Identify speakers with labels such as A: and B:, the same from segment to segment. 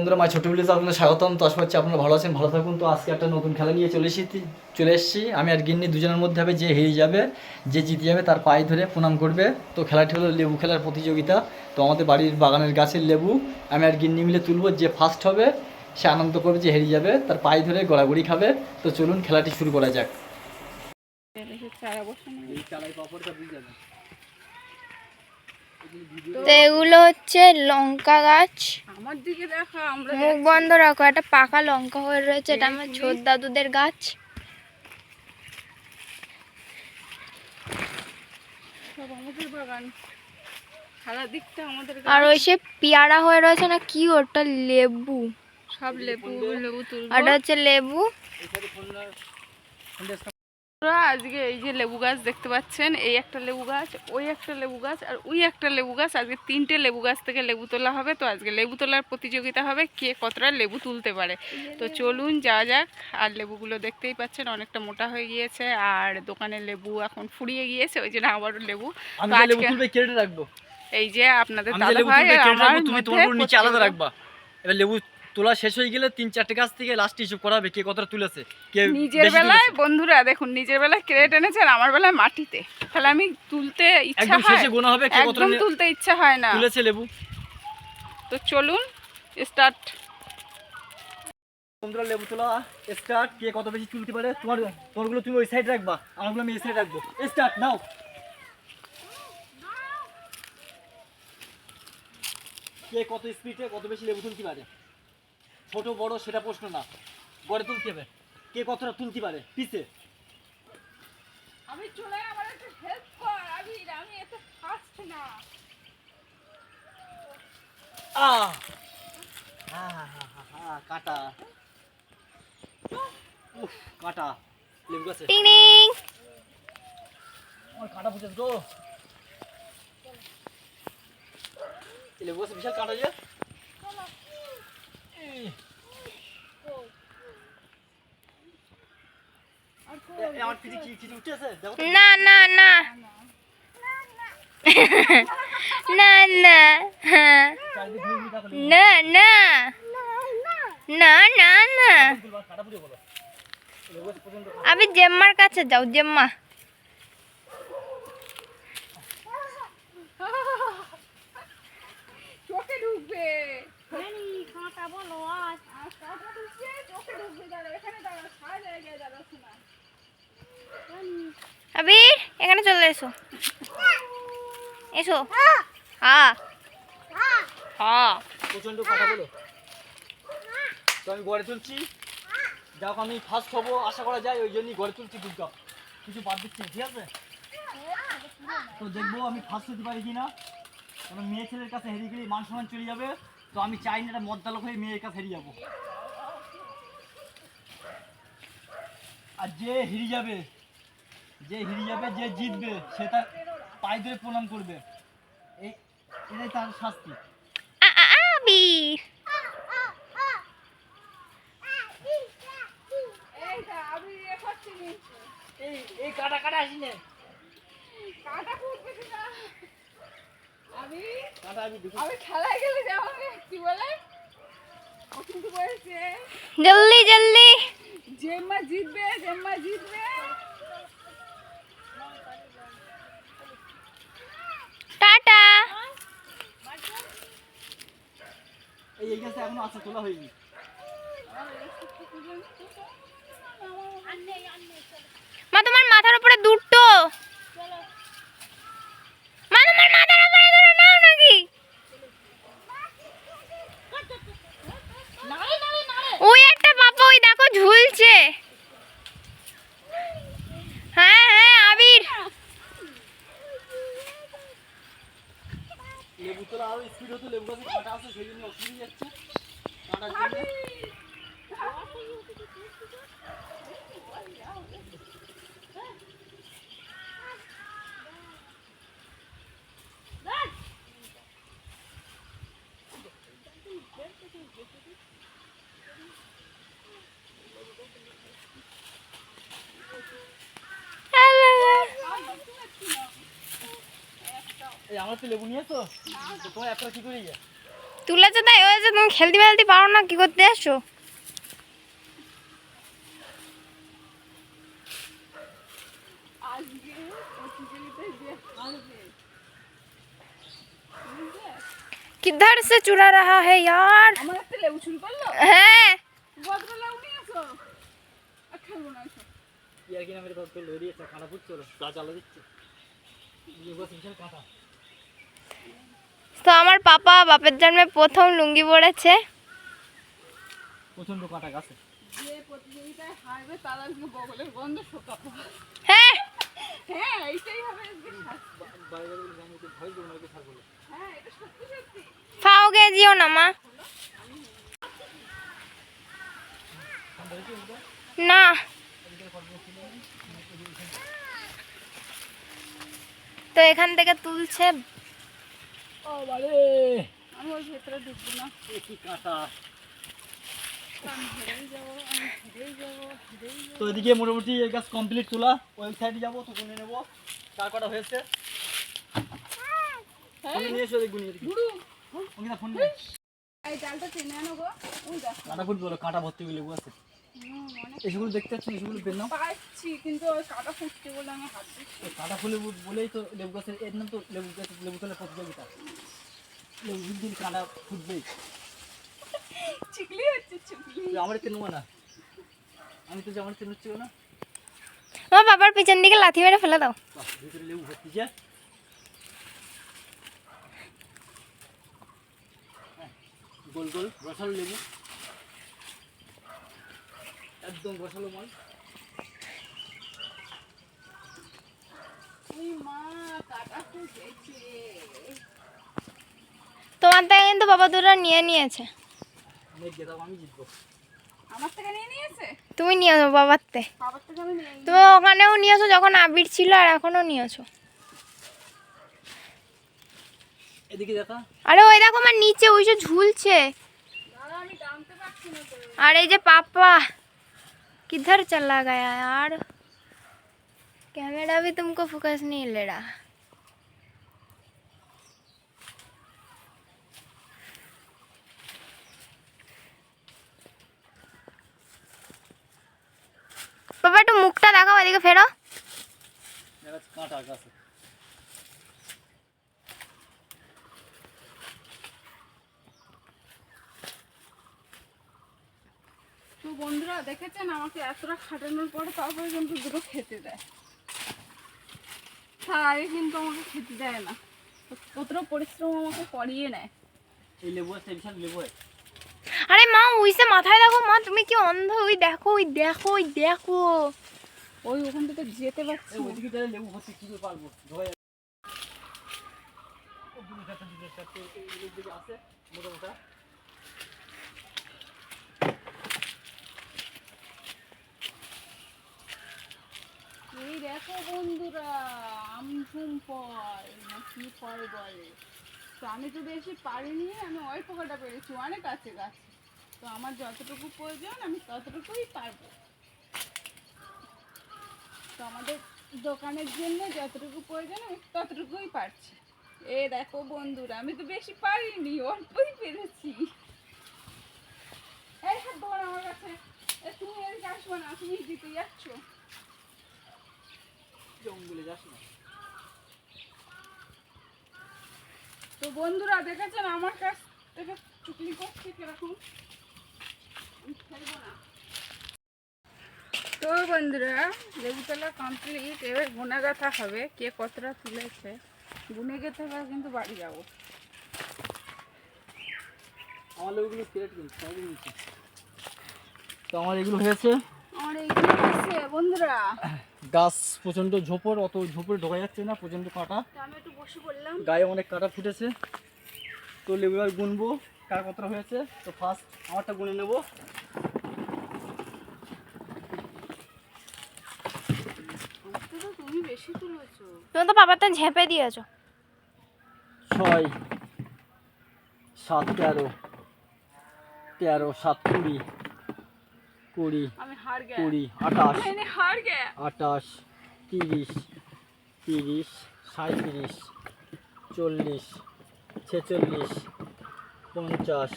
A: বন্ধুরা মাই ছোটো ভিডিওতে আপনাদের স্বাগতম। তো আশা করছি আপনারা ভালো আছেন ভালো থাকুন। তো আজকে একটা নতুন খেলা নিয়ে চলে এসেছি চলে এসেছি। আমি আর গিন্নি দুজনের মধ্যে হবে যে হেরে যাবে যে জিতে যাবে তার পায়ে ধরে প্রণাম করবে। তো খেলাটি হলো লেবু খেলার প্রতিযোগিতা। তো আমাদের বাড়ির বাগানের গাছের লেবু আমি আর গিন্নি মিলে তুলবো যে ফার্স্ট হবে সে আনন্দ করবে যে হেরে যাবে তার পায়ে ধরে গড়াগড়ি খাবে। তো চলুন খেলাটি শুরু করা যাক।
B: তো এগুলো হচ্ছে লঙ্কা গাছ।
C: আমার দিকে দেখো আমরা
B: মুখ বন্ধ রাখো একটা পাকা লঙ্কা হয়ে রয়েছে এটা আমার ছোট দাদুদের গাছ।
C: সব আমাদের বাগান। খেলার দিকটা আমাদের
B: আর ওই সে পেয়ারা হয়ে রয়েছে না কি ওটা লেবু।
C: সব লেবু লেবু
B: আর হচ্ছে লেবু।
C: আজকে এই যে লেবু গাছ দেখতে পাচ্ছেন এই একটা লেবু গাছ ওই একটা লেবু গাছ আর ওই একটা লেবু গাছ আজকে তিনটে লেবু গাছ থেকে লেবু তোলা হবে। তো আজকে লেবু তোলার প্রতিযোগিতা হবে কে কতটা লেবু তুলতে পারে। তো চলুন যা যাক। আর লেবুগুলো দেখতেই পাচ্ছেন অনেকটা মোটা হয়ে গিয়েছে আর দোকানে লেবু এখন ফুরিয়ে গিয়েছে ওই জন্য আবারও লেবু এই যে আপনাদের দাদা ভাই আমার মধ্যে
A: আলাদা রাখবা। এবার লেবু তোলা শেষ হয়ে গেলে তিন চারটে গাছ থেকে লাস্ট হিসেব করা হবে কে কতটা তুলেছে কে
C: নিজের বেলায় বন্ধুরা দেখুন নিজের বেলায় ক্রেট এনেছে আর আমার বেলায় মাটিতে। তাহলে আমি তুলতে ইচ্ছা হয়।
A: শেষে গোনা হবে কে কতটা
C: একদম তুলতে ইচ্ছা হয় না।
A: তুলেছে লেবু।
C: তো চলুন স্টার্ট
A: বন্ধুরা লেবু তোলা স্টার্ট কে কত বেশি তুলতে পারে তোমার তোমারগুলো তুমি ওই সাইড রাখবা আমারগুলো আমি এই সাইড রাখব। Start now. কে কত স্পিডে কত বেশি লেবু তুলতে পারে? ছোট বড় সেটা প্রশ্ন না। গড়ে তুলতে হবে। কে কতটা তুলতে পারে? পিছে।
C: আমি চলে আমার একটু হেল্প কর। আমি আমি এত ফাস্ট না।
A: আহ, কাটা। উফ কাটা। লেবু গাছে।
B: টিং টিং।
A: আমার কাটা ফুটেছে তো? এই লেবু গাছে বিশাল কাটা যে। এই।
B: না না না। না না। না না। না না না। আমি জেম্মার কাছে যাও জেম্মা।
C: চোখে ঢুকবে।
B: আবির এখানে চলে এসো। এসো। হ্যাঁ হ্যাঁ
A: প্রচণ্ড কাটা বলো। তো আমি গড়ে তুলছি। যাক আমি ফার্স্ট হব আশা করা যায় ওই জন্যই গড়ে তুলছি দুর্গা কিছু বাদ দিচ্ছি ঠিক আছে? তো দেখব আমি ফার্স্ট হতে পারি কিনা। কারণ মেয়ে ছেলের কাছে হেরে গেলে মান সম্মান চলে যাবে। তো আমি চাই না এটা মদ্দালক হয়ে মেয়ের কাছে হেরে যাব। আর যে হেরে যাবে যে হেরে যাবে যে জিতবে সে তার পায়ে ধরে প্রণাম করবে। এই এটাই তার শাস্তি।
C: নি।
A: এই এই কাটা কাটা আসি না।
C: কাঁটা কিনা আমি
A: কাটা আমি?
C: আমি খেলায় গেলে যেমন কি বলে? ও কিন্তু বলছে
B: জলদি জলদি।
C: জেম্মা জিতবে জেম্মা জিতবে।
B: টাটা।
A: এই এই গাছে এখনও আছে তোলা হয়নি।
B: মা তোমার মাথার উপরে দুটো মা তোমার মাথার উপরে দুটো নাও নাকি ওই একটা পাপা ওই দেখো ঝুলছে হ্যাঁ হ্যাঁ আবির
A: লেবু তোলা আরও স্পিড হতো, লেবু গাছে কাঁটা আছে, সেই জন্য অসুবিধা যাচ্ছে কাঁটার জন্য। এই আমার তো লেবু নিয়েছো তো তোমার একটা কি করি
B: তুলেছে তাই হয়েছে তুমি খেলতে ফেলতে পারো না কি করতে আসছো
C: আজকে প্রতিযোগিতায় যে হারবে
B: किधर से चुरा रहा है यार
C: আমার একটা লেবু চুরি করলো
B: है
C: ভদ্র লেবু নিয়ে আসো আর খেলবো না এসো
A: ইয়ার কিনা মেরে তো লড়িয়েছে কাঁটা ফুটছে চা চালা দিচ্ছে
B: তো আমার পাপা বাপের জন্মে প্রথম লুঙ্গি পরেছে।
A: কাঁটা গাছে।
B: হ্যাঁ।
C: হ্যাঁ এইটাই হবে। হ্যাঁ এটা সত্যি সত্যি।
B: খাওগে জিও না মা। না। তো এখান থেকে তুলছে
C: আমি ওর ভেতরে ঢুকবো না।
A: কি কাঁটা? তো এদিকে মোটামুটি এই গাছ কমপ্লিট তোলা। ওই সাইডে যাব তো গুনে নেব। কার কটা হয়েছে? ফোনে নিয়ে এসো গুনিয়ে ফোন
C: ডালটা আনো গো।
A: কাঁটা বলো কাঁটা ভর্তি হয়ে লেবু আছে। এসবগুলো দেখতে পাচ্ছি এসবগুলো পেন নাও।
C: পাচ্ছি কিন্তু কাটা ফুটছে বলে আমি হাত দিচ্ছি
A: কাঁটা ফুলে বলেই তো লেবু গাছের এর নাম তো লেবু গাছ লেবু তলের প্রতিযোগিতা। লেবু দিন কাঁটা ফুটবেই।
C: চিকলি হচ্ছে চিকলি।
A: তুই আমার তেল না? আমি তো আমার তেল হচ্ছে না?
B: আমার বাবার পিছন দিকে লাথি মেরে ফেলে দাও।
A: ভিতরে লেবু ভর্তি যে। হ্যাঁ, গোল গোল রসালো লেবু। একদম রসালো মাল
C: ওই মা কাটা ফুটেছে
B: তোমার থেকে কিন্তু বাবা দুটো নিয়ে নিয়েছে। তুমি নিয়েছো বাবার তে।
C: থেকে
B: তুমি ওখানেও নিয়েছো যখন আবির ছিল আর এখনও নিয়েছো। আরে ওই দেখো আমার নিচে ওই যে ঝুলছে। আর এই যে पापा किधर चला गया यार कैमरा भी तुमको फोकस नहीं ले रहा বাবা একটু মুখটা দেখাও এদিকে ফেরো
A: দেখা যাচ্ছে কাঁটা গাছে
C: তো বন্ধুরা দেখেছেন আমাকে এতটা খাটানোর পরে তারপরে কিন্তু দুটো খেতে দেয়। তার আগে কিন্তু আমাকে খেতে দেয় না। কতটা পরিশ্রম আমাকে করিয়ে নেয়।
A: এই লেবু আছে বিশাল লেবু আছে।
B: আরে মা ওইসে মাথায় দেখো মা তুমি কি অন্ধ? ওই দেখো ওই দেখো ওই দেখো।
C: ওই ওখান থেকে যেতে পারছি
A: ওইদিকে তাহলে লেবু ভর্তি কি করে পারব? দিকে আছে মোটা মোটা
C: এই দেখো বন্ধুরা, আমঝুম ফল না কি ফল বলে। তো আমি তো বেশি পারিনি, আমি অল্প কটা পেরেছি, অনেক আছে গাছ। তো আমার যতটুকু প্রয়োজন, আমি ততটুকুই পারব। তো আমাদের দোকানের জন্য যতটুকু প্রয়োজন, আমি ততটুকুই পারছি। এ দেখো বন্ধুরা, আমি তো বেশি পারিনি, অল্পই পেরেছি। এই হাত ধর আমার কাছে। তুমি এদিকে আসব না, তুমি দিতে যাচ্ছ।
A: জঙ্গলে যাস না।
C: তো বন্ধুরা দেখেছেন আমার কাছ থেকে চুকলি করছে কীরকম? তো বন্ধুরা লেবুতলা কমপ্লিট এবার গুনে গাথা হবে কে কতটা তুলেছে। গুনে গেতে হবে কিন্তু বাড়ি যাব।
A: আমার লেবুগুলো কিন্তু তো আমার এগুলো হয়েছে
C: বন্ধুরা।
A: গাছ প্রচণ্ড ঝোপর অত ঢোকা যাচ্ছে না প্রচণ্ড কাঁটা।
C: একটু বসে পড়লাম।
A: গায়ে অনেক কাঁটা ফুটেছে। তো লেবু গুনবো কার কতটা হয়েছে? তো ফার্স্ট আমারটা গুনে নেব।
C: আজকে তো তুমি বেশি তুলেছো।
B: তুমি তো ঝেপে দিয়েছ।
A: ছয় সাত তেরো তেরো সাত কুড়ি কুড়ি
C: আমি
A: কুড়ি আঠাশ আঠাশ তিরিশ তিরিশ সাঁত্রিশ চল্লিশ ছেচল্লিশ পঞ্চাশ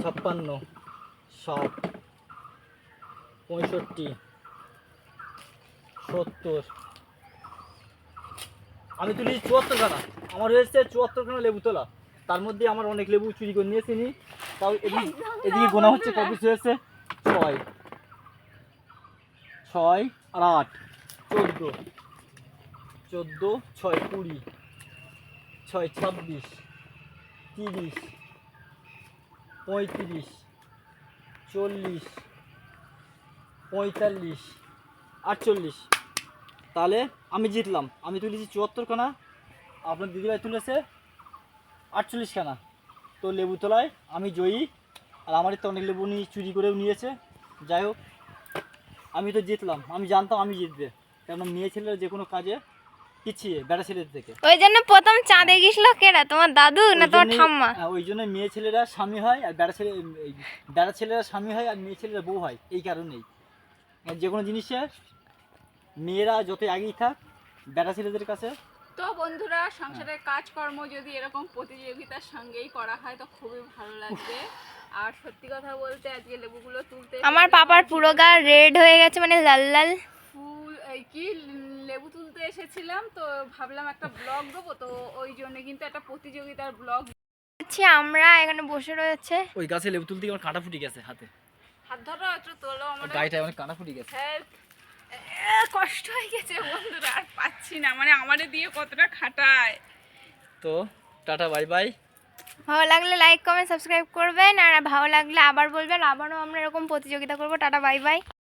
A: ছাপ্পান্ন ষাট পঁয়ষট্টি সত্তর। আমি তুলি চুয়াত্তর খানা। আমার হয়েছে চুয়াত্তর খানা লেবু তোলা তার মধ্যে আমার অনেক লেবু চুরি করে নিয়েছি তাও এদিকে এদিকে গোনা হচ্ছে কত পিস হয়েছে? ছয়। ছয় আর আট। চোদ্দ। চোদ্দ, ছয়, কুড়ি। ছয়, ছাব্বিশ। তিরিশ। পঁয়ত্রিশ। চল্লিশ। পঁয়তাল্লিশ। আটচল্লিশ। তাহলে আমি জিতলাম। আমি তুলেছি চুয়াত্তর খানা আপনার দিদিভাই তুলেছে আটচল্লিশ খানা তো লেবু তোলায় আমি জয়ী। আর আমার তো অনেক লেবু নিয়ে চুরি করেও নিয়েছে। যাই হোক আমি তো জিতলাম। আমি জানতাম আমি জিতবে। কেন মেয়ে ছেলেরা যে কোনো কাজে পিছিয়ে বেড়া ছেলেদের থেকে।
B: ওই জন্য প্রথম চাঁদে গেছিল কেডা তোমার দাদু না তোমার ঠাম্মা?
A: হ্যাঁ, ওই জন্য মেয়ে ছেলেরা স্বামী হয় আর বেড়া ছেলে বেড়া ছেলেরা স্বামী হয় আর মেয়ে ছেলেরা বউ হয়। এই কারণেই। যে কোনো জিনিসে মেয়েরা যত আগেই থাক বেড়া ছেলেদের কাছে
C: তো বন্ধুরা সংসারের কাজকর্ম যদি এরকম প্রতিযোগিতার সঙ্গেই করা হয় তো খুবই ভালো লাগবে। আর সত্যি কথা বলতে আজকে লেবুগুলো তুলতে
B: আমার পাপার পুরো গা রেড হয়ে গেছে মানে লাল লাল।
C: ফুল এই কি লেবু তুলতে এসেছিলাম তো ভাবলাম একটা ব্লগ দেবো তো ওই জন্য কিন্তু একটা প্রতিযোগিতার ব্লগ
B: আচ্ছা আমরা এখানে বসে রয়েছে।
A: ওই গাছে লেবু তুলতে আমার কাঁটা ফুটে গেছে হাতে।
C: হাত ধরো একটু তোলো আমার
A: কাঁটা ফুটে গেছে।
C: কষ্ট হয়ে গেছে বন্ধুরা আর পাচ্ছি না মানে আমারে দিয়ে কতটা খাটায়।
A: তো টাটা বাই বাই।
B: ভালো লাগলে লাইক কমেন্ট সাবস্ক্রাইব করবেন আর ভালো লাগলে আবার বলবেন আবারও আমরা এরকম প্রতিযোগিতা করব। Ta-ta bye bye.